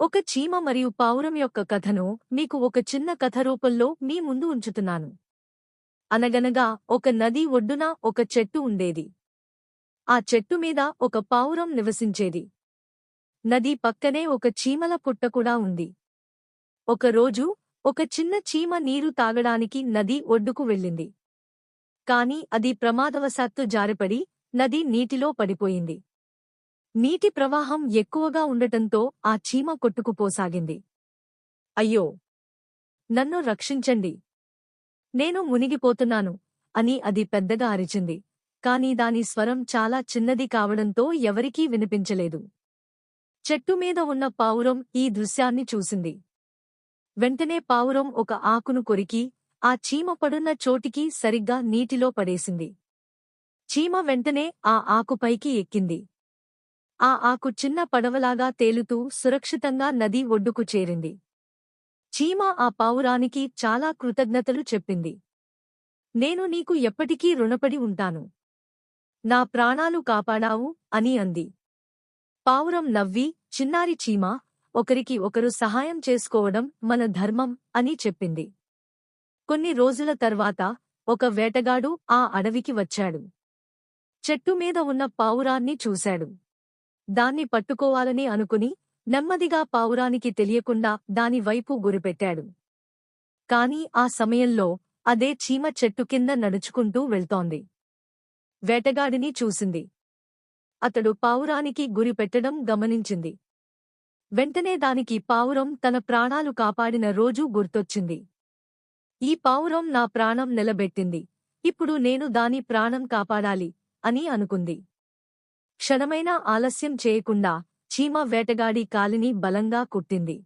ఒక చీమ మరియు పావురం యొక్క కథను మీకు ఒక చిన్న కథ రూపంలో మీ ముందు ఉంచుతున్నాను. అనగనగా ఒక నది ఒడ్డున ఒక చెట్టు ఉండేది. ఆ చెట్టు మీద ఒక పావురం నివసించేది. నది పక్కనే ఒక చీమల పుట్ట కూడా ఉంది. ఒకరోజు ఒక చిన్న చీమ నీరు తాగడానికి నది ఒడ్డుకు వెళ్ళింది. కాని అది ప్రమాదవశాత్తు జారిపడి నది నీటిలో పడిపోయింది. నీటి ప్రవాహం ఎక్కువగా ఉండటంతో ఆ చీమ కొట్టుకుపోసాగింది. అయ్యో! నన్ను రక్షించండి. నేను మునిగిపోతున్నాను అని అది పెద్దగా అరిచింది. కాని దాని స్వరం చాలా చిన్నది కావడంతో ఎవరికీ వినిపించలేదు. చెట్టుమీద ఉన్న పావురం ఈ దృశ్యాన్ని చూసింది. వెంటనే పావురం ఒక ఆకును కొరికి ఆ చీమ పడున్న చోటికి సరిగ్గా నీటిలో పడేసింది. చీమ వెంటనే ఆ ఆకుపైకి ఎక్కింది. ఆ ఆకు చిన్న పడవలాగా తేలుతూ సురక్షితంగా నది ఒడ్డుకు చేరింది. చీమ ఆ పావురానికి చాలా కృతజ్ఞతలు చెప్పింది. నేను నీకు ఎప్పటికీ రుణపడి ఉంటాను. నా ప్రాణాలు కాపాడావు అని అంది. పావురం నవ్వి చిన్నారి చీమ ఒకరికి ఒకరు సహాయం చేసుకోవడం మన ధర్మం అని చెప్పింది. కొన్ని రోజుల తర్వాత ఒక వేటగాడు ఆ అడవికి వచ్చాడు. చెట్టు మీద ఉన్న పావురాన్ని చూశాడు. దాన్ని పట్టుకోవాలని అనుకుని నెమ్మదిగా పావురానికి తెలియకుండా దానివైపు గురిపెట్టాడు. కాని ఆ సమయంలో అదే చీమ చెట్టు కింద నడుచుకుంటూ వెళ్తోంది. వేటగాడిని చూసింది. అతడు పావురానికి గురిపెట్టడం గమనించింది. వెంటనే దానికి పావురం తన ప్రాణాలు కాపాడిన రోజు గుర్తొచ్చింది. ఈ పావురం నా ప్రాణం నిలబెట్టింది. ఇప్పుడు నేను దాని ప్రాణం కాపాడాలి అని అనుకుంది. క్షణమైనా ఆలస్యం చేయకుండా చీమ వేటగాడి కాలిని బలంగా కుట్టింది.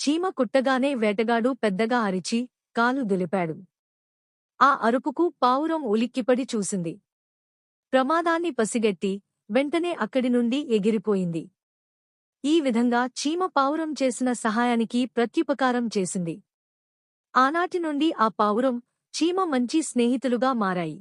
చీమ కుట్టగానే వేటగాడు పెద్దగా అరిచి కాలు దులిపాడు. ఆ అరుపుకు పావురం ఉలిక్కిపడి చూసింది. ప్రమాదాన్ని పసిగట్టి వెంటనే అక్కడి నుండి ఎగిరిపోయింది. ఈ విధంగా చీమ పావురం చేసిన సహాయానికి ప్రత్యుపకారం చేసింది. ఆనాటి నుండి ఆ పావురం చీమ మంచి స్నేహితులుగా మారాయి.